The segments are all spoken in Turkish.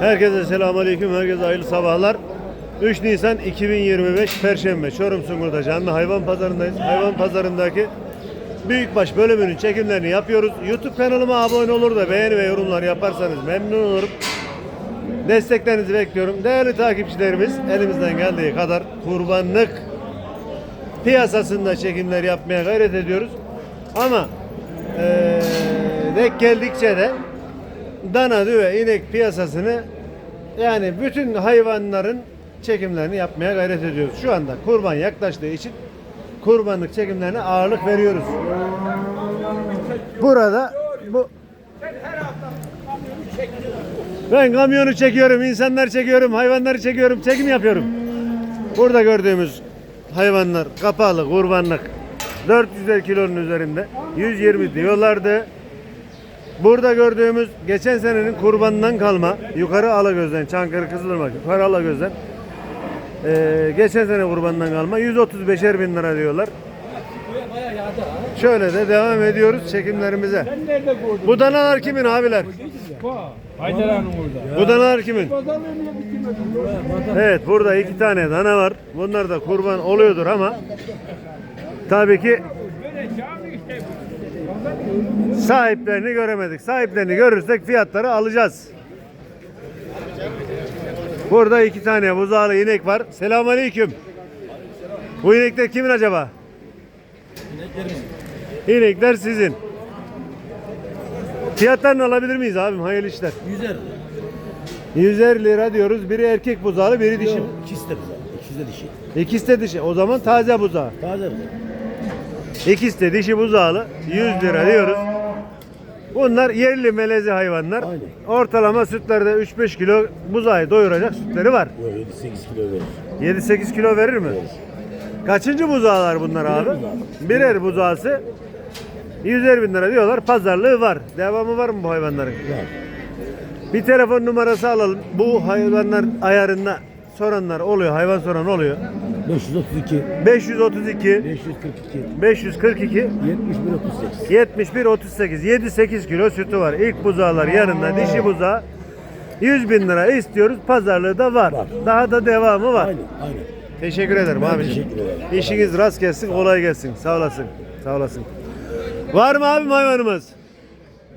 Herkese selamünaleyküm. Herkese hayırlı sabahlar. 3 Nisan 2025 Perşembe Çorum Sungur'da canlı hayvan pazarındayız. Hayvan pazarındaki büyükbaş bölümünün çekimlerini yapıyoruz. YouTube kanalıma abone olur da beğeni ve yorumlar yaparsanız memnun olurum. Desteklerinizi bekliyorum. Değerli takipçilerimiz elimizden geldiği kadar kurbanlık piyasasında çekimler yapmaya gayret ediyoruz. Ama eee denk geldikçe de dana, düve, inek piyasasını yani bütün hayvanların çekimlerini yapmaya gayret ediyoruz. Şu anda kurban yaklaştığı için kurbanlık çekimlerine ağırlık veriyoruz. Burada bu ben kamyonu çekiyorum, insanlar çekiyorum, hayvanları çekiyorum, çekim yapıyorum. Burada gördüğümüz hayvanlar kapalı, kurbanlık 400 kilonun üzerinde 120 diyorlardı. Burada gördüğümüz geçen senenin kurbanından kalma yukarı Alagöz'den Çankırı Kızılırmak yukarı Alagöz'den ee, geçen sene kurbandan kalma 135'er bin lira diyorlar. Şöyle de devam ediyoruz çekimlerimize. Bu danalar kimin abiler? Haydar Hanım orada. Bu danalar kimin? Evet burada iki tane dana var. Bunlar da kurban oluyordur ama tabii ki. Sahiplerini göremedik. Sahiplerini görürsek fiyatları alacağız. Burada iki tane buzağlı inek var. Selamünaleyküm. Bu inekler kimin acaba? İnekler sizin. Fiyatlarını alabilir miyiz abim? Hayırlı işler. Yüzer. 150 lira diyoruz. Biri erkek buzağlı, biri dişi. İkisi de güzel. İkisi de dişi. İkisi de dişi. O zaman taze buzağı. Taze mi? İkisi de dişi buzağlı. 100 lira diyoruz. Bunlar yerli melezi hayvanlar. Aynen. Ortalama sütlerde 3-5 kilo buzağı doyuracak sütleri var. Yok 7-8 kilo verir. 7-8 kilo verir mi? Kaçıncı buzağlar bunlar abi? Birer buzağısı 100'er bin lira diyorlar. Pazarlığı var. Devamı var mı bu hayvanların? Var. Bir telefon numarası alalım. Bu hayvanlar ayarında soranlar oluyor. Hayvan soran oluyor. 532, 532 542, 542 71, 38. 71 38 7 8 kilo sütü var. İlk buzağlar yanında dişi buzağı 100 bin lira istiyoruz. Pazarlığı da var. Var. Daha da devamı var. Aynen, aynen. Teşekkür ederim Ben abiciğim. teşekkür ederim. İşiniz rast gelsin, kolay gelsin. Sağ olasın. Sağ olasın. Var mı abim hayvanımız?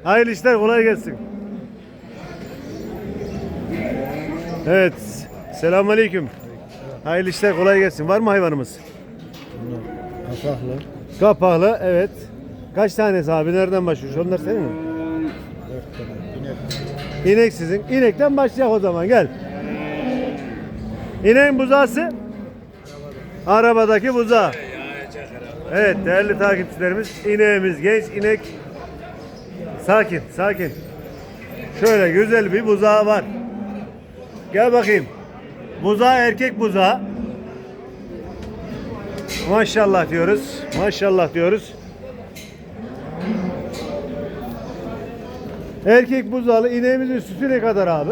Hayırlı işler, kolay gelsin. Evet. Selamünaleyküm. Hayırlı işler, kolay gelsin. Var mı hayvanımız? Kasaklı. Kapaklı, evet. Kaç tanesi abi? Nereden başlıyor? Onlar senin mi? İnek sizin. İnekten başlayalım o zaman gel. İneğin buzağısı? Arabadaki buzağı. Evet değerli takipçilerimiz ineğimiz genç inek. Sakin sakin. Şöyle güzel bir buzağı var. Gel bakayım. Buzağı erkek buzağı. Maşallah diyoruz. Maşallah diyoruz. Erkek buzağlı ineğimizin sütü ne kadar abi?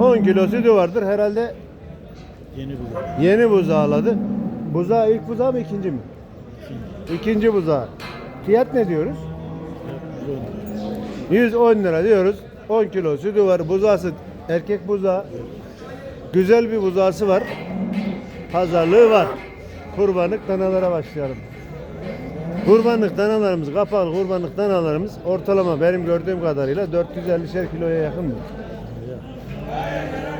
10 kilo sütü vardır herhalde Yeni bu. yeni buzağladı. Buzağı ilk buzağı mı ikinci mi? İkinci buzağı. Fiyat ne diyoruz? 110 lira diyoruz. 10 kilo sütü var. Buzağısı erkek buzağı. Güzel bir buzağısı var. Pazarlığı var. Kurbanlık danalara başlayalım. Kurbanlık danalarımız, kapalı kurbanlık danalarımız ortalama benim gördüğüm kadarıyla 450'şer kiloya yakın mı?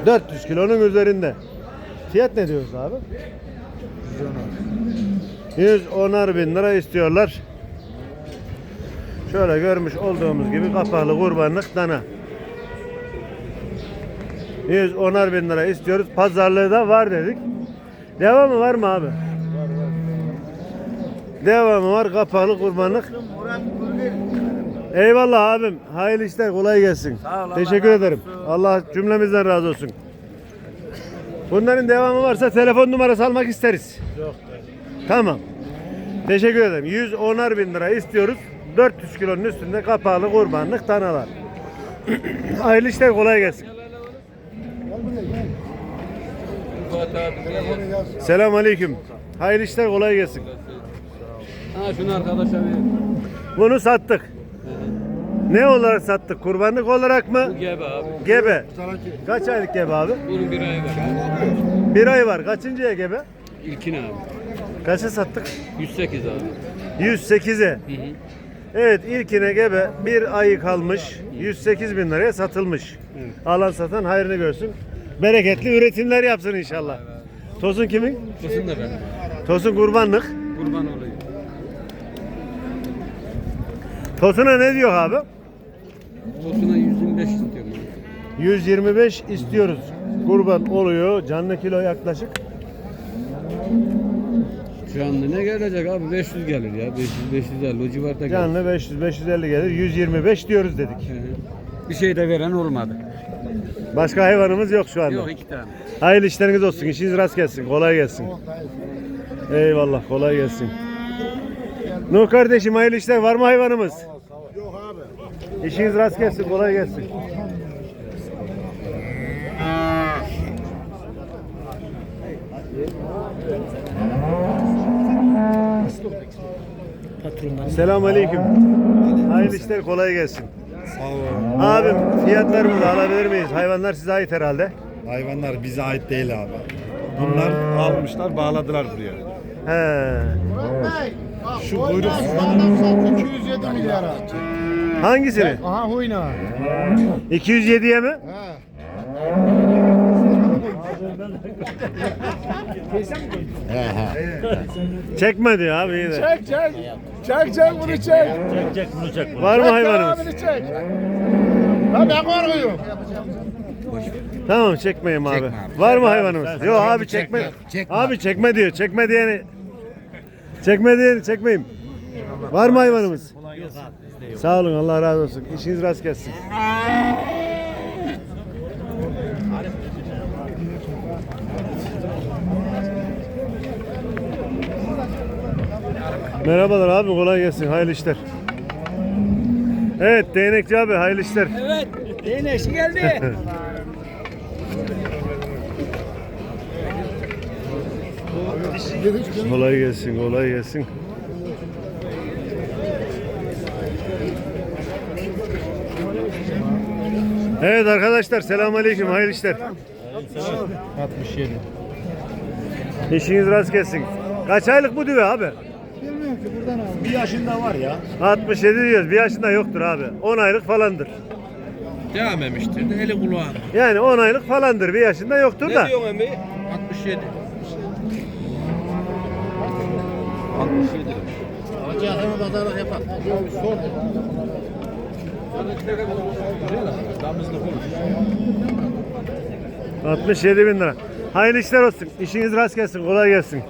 400 kilonun üzerinde. Fiyat ne diyoruz abi? 110'ar bin lira istiyorlar. Şöyle görmüş olduğumuz gibi kapalı kurbanlık dana. 110'ar bin lira istiyoruz. Pazarlığı da var dedik. Devamı var mı abi? Devamı var kapalı kurbanlık. Eyvallah abim. Hayırlı işler kolay gelsin. Teşekkür ederim. Allah cümlemizden razı olsun. Bunların devamı varsa telefon numarası almak isteriz. Yok. Tamam. Teşekkür ederim. 110'ar bin lira istiyoruz. 400 kilonun üstünde kapalı kurbanlık danalar. Hayırlı işler kolay gelsin. Selam aleyküm. Hayırlı işler kolay gelsin. Ha şunu arkadaşa ver. Bunu sattık. Ne olarak sattık? Kurbanlık olarak mı? Gebe abi. Gebe. Kaç aylık gebe abi? Bunun bir ayı var. Bir ay var. Kaçıncıya gebe? İlkin abi. Kaça sattık? 108 abi. 108'e. Hı hı. Evet ilkine gebe bir ayı kalmış. 108 bin liraya satılmış. Alan satan hayrını görsün. Bereketli üretimler yapsın inşallah. Tosun kimin? Kızın da benim. Tosun kurbanlık. Kurban olayım. Tosuna ne diyor abi? Tosuna 125 istiyorum. abi. 125 istiyoruz. Kurban oluyor. Canlı kilo yaklaşık. Anda ne gelecek abi? 500 gelir ya. 500 550 o civarda gelir. Canlı 500 550 gelir. 125 diyoruz dedik. Hı hı. Bir şey de veren olmadı. Başka hayvanımız yok şu anda. Yok iki tane. Hayırlı işleriniz olsun. İşiniz rast gelsin. Kolay gelsin. Eyvallah. Kolay gelsin. Nuh kardeşim hayırlı işler. Var mı hayvanımız? Yok abi. İşiniz rast gelsin. Kolay gelsin. Patrondan. Selamun aleyküm. Hayırlı işler. Kolay gelsin. Sağ olun. Abim fiyatlar burada alabilir miyiz? Hayvanlar size ait herhalde. Hayvanlar bize ait değil abi. Bunlar almışlar bağladılar buraya. He. Şu kuyruk 207 milyara. Hangisini? Aha huyna. 207'ye mi? He. Çekme diyor abi iyi de. Çek çek. Çek çek bunu çek. Çek bunu çek bunu. Var mı Çek hayvanımız? çek. Lan ben korkuyorum. Tamam çekmeyeyim abi. Var mı hayvanımız? Yok abi çekme. Abi çekme diyor. Çekme diyeni. Çekme diyeni çekmeyeyim. Var mı hayvanımız? Sağ olun Allah razı olsun. İşiniz rast gelsin. Merhabalar abi kolay gelsin. Hayırlı işler. Evet değnekçi abi hayırlı işler. Evet. Değneşi geldi. Kolay gelsin, kolay gelsin. Evet arkadaşlar selamünaleyküm hayırlı işler. 67. İşiniz rast gelsin. Kaç aylık bu düve abi? Bir yaşında var ya. 67 diyoruz. Bir yaşında yoktur abi. 10 aylık falandır. Devam emiştir de eli kulağına. Yani 10 aylık falandır. Bir yaşında yoktur da. diyorsun emmi? 67. 67. Hacı yakını pazarlık yapar. Sor. Damızlık olur. 67 bin lira. Hayırlı işler olsun. İşiniz rast gelsin. Kolay gelsin.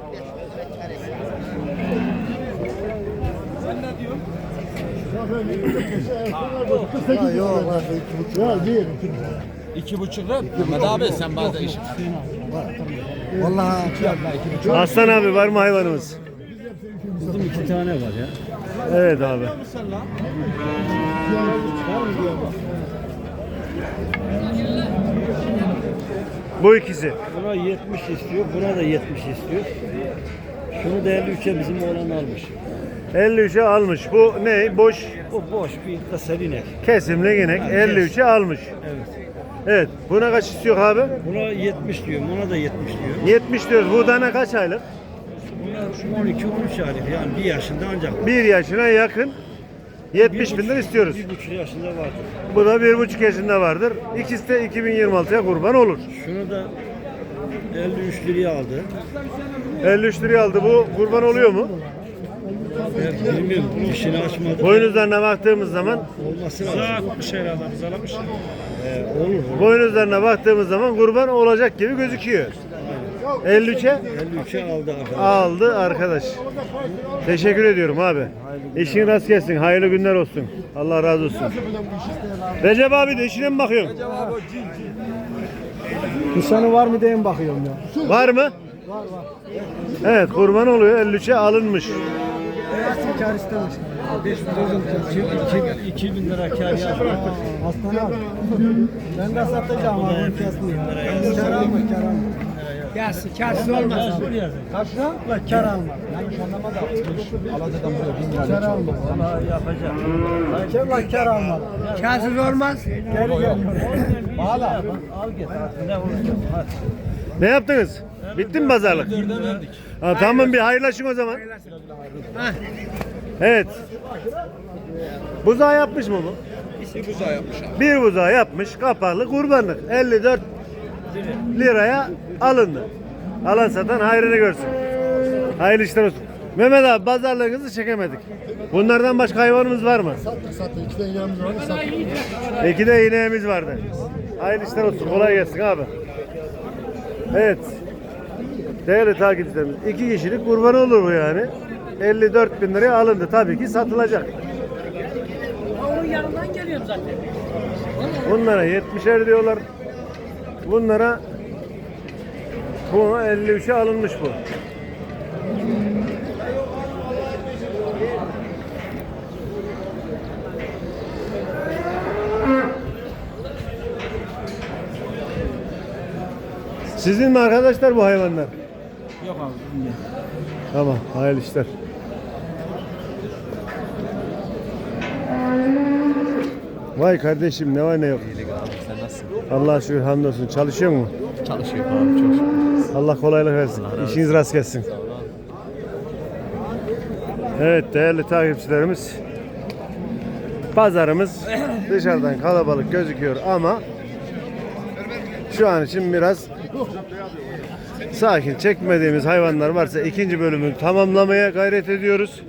Ya bir. İki buçuk lira. Mehmet abi sen bazen iş. Vallahi Aslan abi var mı hayvanımız? Bizim iki tane var ya. Evet abi. Bu ikisi. Buna 70 istiyor, buna da 70 istiyor. Şunu da 53'e bizim oğlan almış. 53'e almış. Bu ne? Boş O boş bir kısır inek. kesimli inek 53'e almış. Evet. Evet. Buna kaç istiyor abi? Buna 70 diyor, buna da 70 diyor. 70 diyoruz. Bu dana kaç aylık? Bunlar 12-13 aylık yani bir yaşında ancak. 1 yaşına yakın. 70 bin lira istiyoruz. Bir buçuk yaşında vardır. Bu da 1,5 yaşında vardır. İkisi de 2026'ya kurban olur. Şunu da 53 liraya aldı. 53 liraya aldı. Bu kurban oluyor mu? Ben bilmiyorum, dişini açmadı. Boynuzlarına baktığımız zaman Olması lazım. Atmış herhalde, buzalamış. Ee, olur. boynuzlarına baktığımız zaman kurban olacak gibi gözüküyor. 53'e 53'e aldı arkadaşlar. aldı arkadaş. Teşekkür ediyorum abi. İşin rast gelsin. Hayırlı günler olsun. Allah razı olsun. Recep abi de işine mi bakıyorsun? Nişanı var mı diye bakıyorum ya. Var mı? Evet kurban oluyor. 53'e alınmış. Kar istemiş. 2000 lira kar yazdı. Aslan abi. Ben de satacağım abi. Kar alma kar alma. Gelsin, karsız olmaz. Kaç lira? Ulan kar almaz. Yanlış anlama da. Alacadan buraya bin lira. Kar almaz. Vallahi yapacağım. Kar lan kar almaz. Karsız olmaz. Geri geliyor. Bağla. Al git. Ne olacak? Hadi. Ne yaptınız? Bitti mi pazarlık? Ha, tamam bir hayırlaşın o zaman. Evet. Buzağı yapmış mı bu? Bir buzağı yapmış abi. Bir buzağı yapmış. Kapalı kurbanlık. 54 liraya alındı. Alan satan hayrını görsün. Hayırlı işler olsun. Mehmet abi pazarlığınızı çekemedik. Bunlardan başka hayvanımız var mı? Sattık sattık. İki tane yanımız var. Sattık. İki de ineğimiz vardı. Hayırlı işler olsun. Kolay gelsin abi. Evet. Değerli takipçilerimiz. iki kişilik kurban olur bu yani. 54 bin liraya alındı. Tabii ki satılacak. Onun yanından geliyorum zaten. Bunlara 70'er diyorlar. Bunlara bu 53'e alınmış bu. Sizin mi arkadaşlar bu hayvanlar? Yok abi. Tamam, hayırlı işler. Vay kardeşim ne var ne yok. İyilik abi sen nasılsın? Allah şükür hamdolsun. Çalışıyor mu? Çalışıyor abi çok şükür. Allah kolaylık versin. İşiniz rast gelsin. Evet değerli takipçilerimiz. Pazarımız dışarıdan kalabalık gözüküyor ama şu an için biraz sakin çekmediğimiz hayvanlar varsa ikinci bölümü tamamlamaya gayret ediyoruz.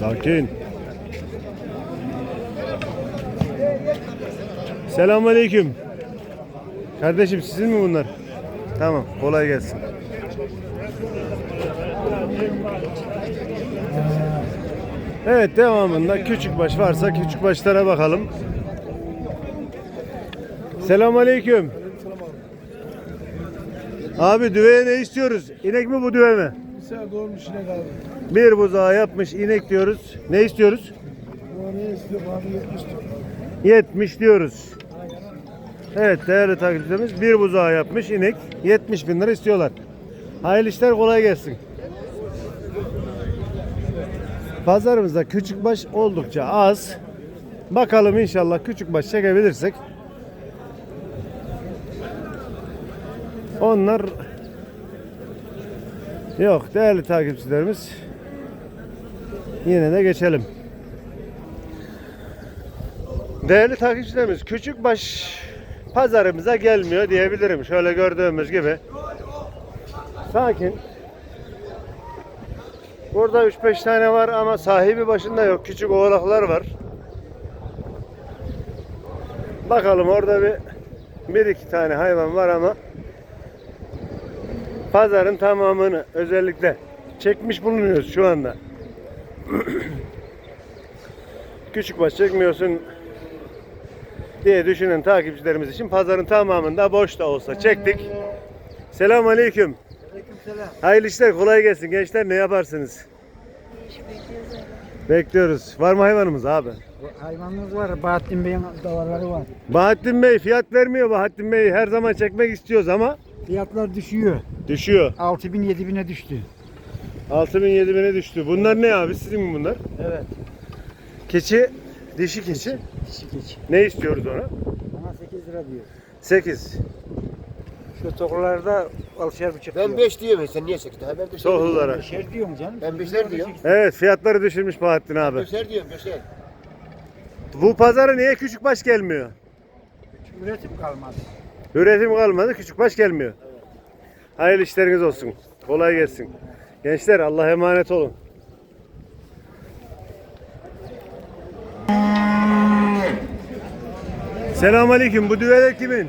Sakin. Selamünaleyküm. Kardeşim sizin mi bunlar? Tamam, kolay gelsin. Evet, devamında küçük baş varsa küçük başlara bakalım. Selamünaleyküm. Abi düveye ne istiyoruz? İnek mi bu düve mi? Sen doğmuş inek abi. Bir buzağı yapmış inek diyoruz. Ne istiyoruz? Bu ne istiyor abi 70 lira. 70 diyoruz. Evet değerli takipçilerimiz bir buzağı yapmış inek 70 bin lira istiyorlar. Hayırlı işler kolay gelsin. Pazarımızda küçük baş oldukça az. Bakalım inşallah küçük baş çekebilirsek. Onlar yok değerli takipçilerimiz. Yine de geçelim. Değerli takipçilerimiz, küçükbaş pazarımıza gelmiyor diyebilirim. Şöyle gördüğümüz gibi. Sakin. Burada 3-5 tane var ama sahibi başında yok. Küçük oğlaklar var. Bakalım orada bir bir iki tane hayvan var ama pazarın tamamını özellikle çekmiş bulunuyoruz şu anda. Küçükbaş çekmiyorsun diye düşünen takipçilerimiz için pazarın tamamında boş da olsa çektik. Selamun aleyküm. Hayırlı işler kolay gelsin gençler ne yaparsınız? Bekliyoruz. Var mı hayvanımız abi? Hayvanımız var. Bahattin Bey'in davarları var. Bahattin Bey fiyat vermiyor. Bahattin Bey her zaman çekmek istiyoruz ama Fiyatlar düşüyor. düşüyor. 6000 7000'e düştü. 6000 7000'e düştü. Bunlar ne abi? Sizin mi bunlar? Evet. Keçi, dişi keçi. Dişi geç. Ne istiyoruz ona? Bana 8 lira diyor. 8. Şu toklarda alışar buçuk Ben 5 diyorum sen niye 8 daha ben 5 Sohlulara. Şer diyorum canım. Ben 5'ler diyorum. Evet fiyatları düşürmüş Bahattin abi. 5'ler diyorum 5'ler. Bu pazara niye küçük baş gelmiyor? Üretim kalmadı. Üretim kalmadı, küçük baş gelmiyor. Hayırlı işleriniz olsun. Kolay gelsin. Gençler Allah'a emanet olun. Selamünaleyküm. Bu düveler kimin?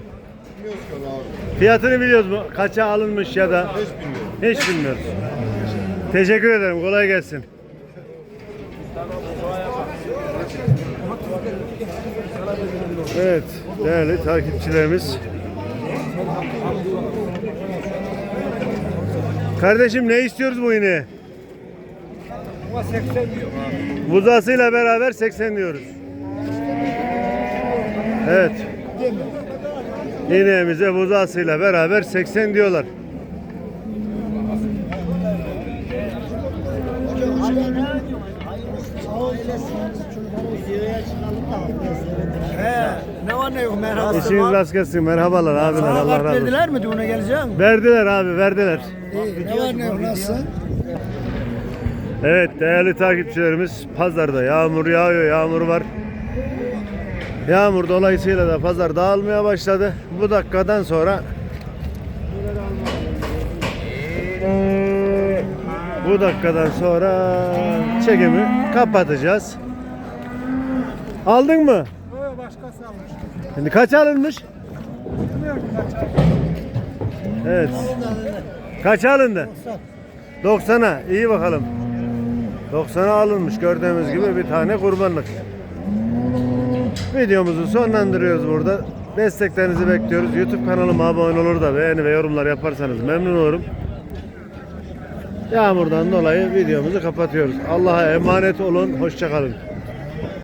Fiyatını biliyoruz mu? Kaça alınmış ya da? Hiç bilmiyoruz. Hiç bilmiyoruz. Teşekkür ederim. Kolay gelsin. Evet, değerli takipçilerimiz. Kardeşim ne istiyoruz bu ineğe? Ama 80 diyor. Buzasıyla beraber 80 diyoruz. Evet. İneğimize buzağısıyla beraber 80 diyorlar. He, ne var ne yok merhaba. İşiniz rast gelsin. Merhabalar abiler. Sana Allah kart razı olsun. verdiler mi düğüne geleceğim? Verdiler abi verdiler. İyi, ne var ne yok nasılsın? Evet değerli takipçilerimiz pazarda yağmur yağıyor yağmur var. Yağmur dolayısıyla da pazar dağılmaya başladı. Bu dakikadan sonra bu dakikadan sonra çekimi kapatacağız. Aldın mı? Yok başkası almış. Şimdi kaç alınmış? Bilmiyorum kaç. Evet. Kaç alındı? 90'a. İyi bakalım. 90'a alınmış gördüğümüz gibi bir tane kurbanlık. Videomuzu sonlandırıyoruz burada. Desteklerinizi bekliyoruz. YouTube kanalıma abone olur da beğeni ve yorumlar yaparsanız memnun olurum. Yağmurdan dolayı videomuzu kapatıyoruz. Allah'a emanet olun. Hoşçakalın.